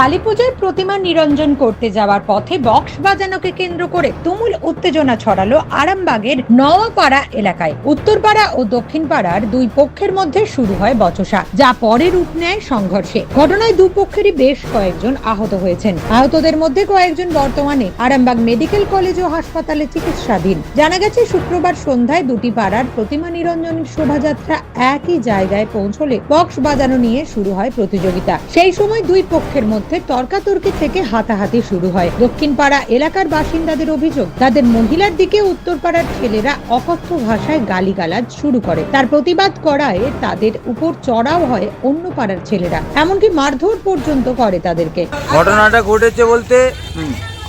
কালীপুজোয় প্রতিমা নিরঞ্জন করতে যাওয়ার পথে বক্স বাজানোকে কেন্দ্র করে তুমুল উত্তেজনা ছড়ালো আরামবাগের নওয়াপাড়া এলাকায়। উত্তরপাড়া ও দক্ষিণ পাড়ার দুই পক্ষের মধ্যে শুরু হয় বচসা, যা পরে রূপ নেয় সংঘর্ষে। ঘটনায় দুপক্ষেরই বেশ কয়েকজন আহত হয়েছেন। আহতদের মধ্যে কয়েকজন বর্তমানে আরামবাগ মেডিকেল কলেজ ও হাসপাতালে চিকিৎসাধীন। জানা গেছে, শুক্রবার সন্ধ্যায় দুটি পাড়ার প্রতিমা নিরঞ্জনের শোভাযাত্রা একই জায়গায় পৌঁছলে বক্স বাজানো নিয়ে শুরু হয় প্রতিযোগিতা। সেই সময় দুই পক্ষের মধ্যে তর্কাতর্কি থেকে হাতাহাতি শুরু হয়। দক্ষিণ পাড়া এলাকার বাসিন্দাদের অভিযোগ তাদের মহিলার দিকে উত্তর পাড়ার ছেলেরা অকথ্য ভাষায় গালিগালাজ শুরু করে। তার প্রতিবাদ করায় তাদের উপর চড়াও হয় অন্য পাড়ার ছেলেরা। এমনকি মারধর পর্যন্ত করে তাদেরকে। ঘটনাটা ঘটেছে বলতে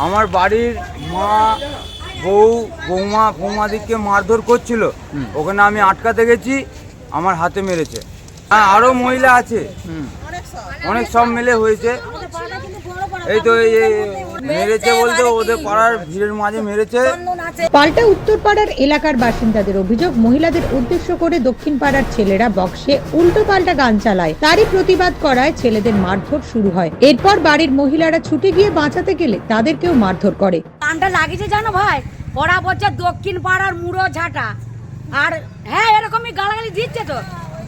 আমার বাড়ির মা বউ বৌমা বৌমাদিকে মারধর করছিল। ওখানে আমি আটকাতে গেছি আমার হাতে মেরেছে। হ্যাঁ আরও মহিলা আছে। অনেক সব মিলে হয়েছে। এই তো এই মেরেছে বলতে ওদের পাড়ার ভিড়ের মাঝে মেরেছে। পাল্টা উত্তর পাড়ার এলাকার বাসিন্দাদের অভিযোগ মহিলাদের উদ্দেশ্য করে দক্ষিণ পাড়ার ছেলেরা বক্সে উল্টো পাল্টা গান চালায়। তারই প্রতিবাদ করায় ছেলেদের মারধর শুরু হয়। এরপর বাড়ির মহিলারা ছুটে গিয়ে বাঁচাতে গেলে তাদেরকেও মারধর করে। গানটা লাগিয়েছে জানো ভাই? ওরা বলছে দক্ষিণ পাড়ার মুড়ো ঝাঁটা আর হ্যাঁ এরকমই গালাগালি দিচ্ছে তো।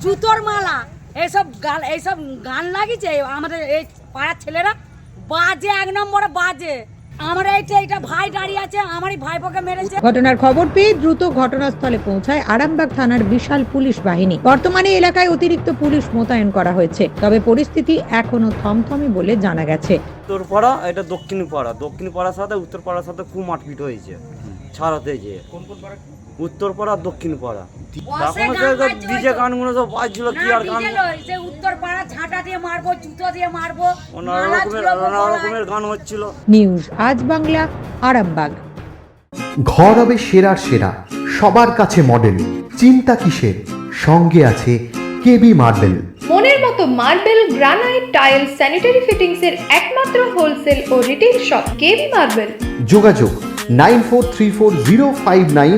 জুতোর মালা। এইসব গাল এইসব গান লাগিয়েছে আমাদের এই পাড়ার ছেলেরা? বাজে এক নম্বরে বাজে। আমার এইটা এইটা ভাই দাঁড়িয়ে আছে আমারই ভাইপোকে মেরেছে। ঘটনার খবর পেয়ে দ্রুত ঘটনাস্থলে পৌঁছায় আরামবাগ থানার বিশাল পুলিশ বাহিনী। বর্তমানে এলাকায় অতিরিক্ত পুলিশ মোতায়েন করা হয়েছে। তবে পরিস্থিতি এখনও থমথমে বলে জানা গেছে। উত্তর পাড়া এটা দক্ষিণ পাড়া। দক্ষিণ পাড়ার সাথে উত্তর পাড়ার সাথে খুব মারপিট হয়েছে। ছাড়াতে যে আর দক্ষিণ পাড়া বসে এখন গান তো বাজছে ডিজে গানগুলো সব বাজছিল কি আর গান? ডিজে লয়, সে উত্তর পাড়া ঝাঁটা দিয়ে মারবো জুতো দিয়ে মারবো নানা রকমের নানা রকমের গান হচ্ছিল। নিউজ আজ বাংলা আরামবাগ। ঘর হবে সেরার সেরা সবার কাছে মডেল চিন্তা কিসের? সঙ্গে আছে কেবি মার্বেল মনের মতো marble granite tile sanitary fittings এর একমাত্র হোলসেল ও রিটেল শপ কেবি মার্বেল যোগাযোগ nine four three four zero five nine